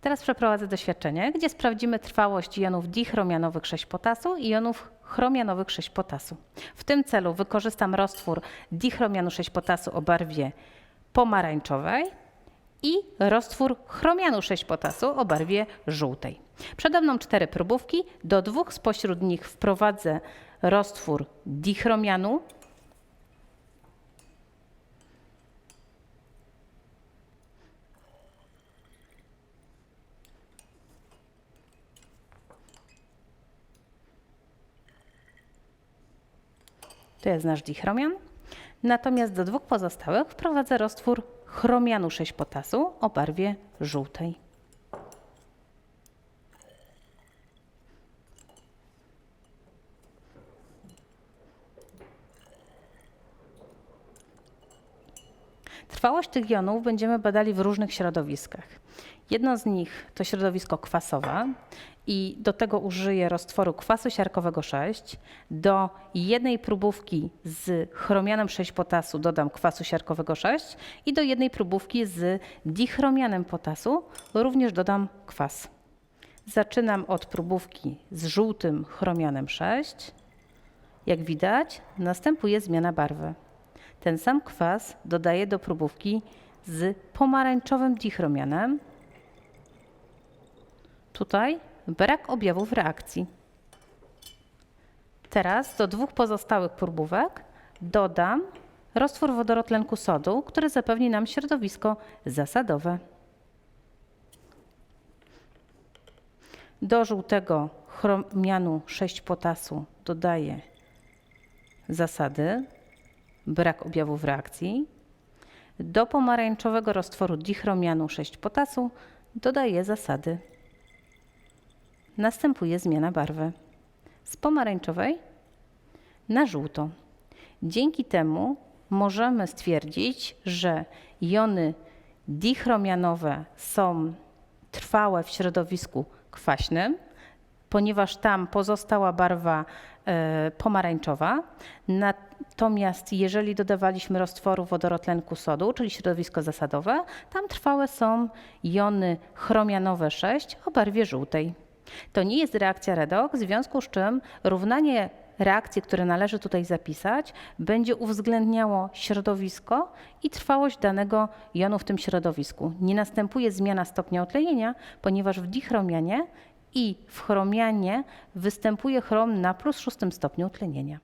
Teraz przeprowadzę doświadczenie, gdzie sprawdzimy trwałość jonów dichromianowych 6 potasu i jonów chromianowych 6 potasu. W tym celu wykorzystam roztwór dichromianu 6 potasu o barwie pomarańczowej i roztwór chromianu 6 potasu o barwie żółtej. Przede mną cztery próbówki. Do dwóch spośród nich wprowadzę roztwór dichromianu. To jest nasz dichromian. Natomiast do dwóch pozostałych wprowadzę roztwór chromianu 6 potasu o barwie żółtej. Trwałość tych jonów będziemy badali w różnych środowiskach. Jedno z nich to środowisko kwasowe i do tego użyję roztworu kwasu siarkowego 6. Do jednej próbówki z chromianem 6 potasu dodam kwasu siarkowego 6 i do jednej próbówki z dichromianem potasu również dodam kwas. Zaczynam od próbówki z żółtym chromianem 6. Jak widać, następuje zmiana barwy. Ten sam kwas dodaję do próbówki z pomarańczowym dichromianem. Tutaj brak objawów reakcji. Teraz do dwóch pozostałych próbówek dodam roztwór wodorotlenku sodu, który zapewni nam środowisko zasadowe. Do żółtego chromianu 6 potasu dodaję zasady, brak objawów reakcji. Do pomarańczowego roztworu dichromianu 6 potasu dodaję zasady. Następuje zmiana barwy z pomarańczowej na żółto. Dzięki temu możemy stwierdzić, że jony dichromianowe są trwałe w środowisku kwaśnym, ponieważ tam pozostała barwa e, pomarańczowa. Natomiast jeżeli dodawaliśmy roztworu wodorotlenku sodu, czyli środowisko zasadowe, tam trwałe są jony chromianowe 6 o barwie żółtej. To nie jest reakcja redox, w związku z czym równanie reakcji, które należy tutaj zapisać, będzie uwzględniało środowisko i trwałość danego jonu w tym środowisku. Nie następuje zmiana stopnia utlenienia, ponieważ w dichromianie i w chromianie występuje chrom na plus szóstym stopniu utlenienia.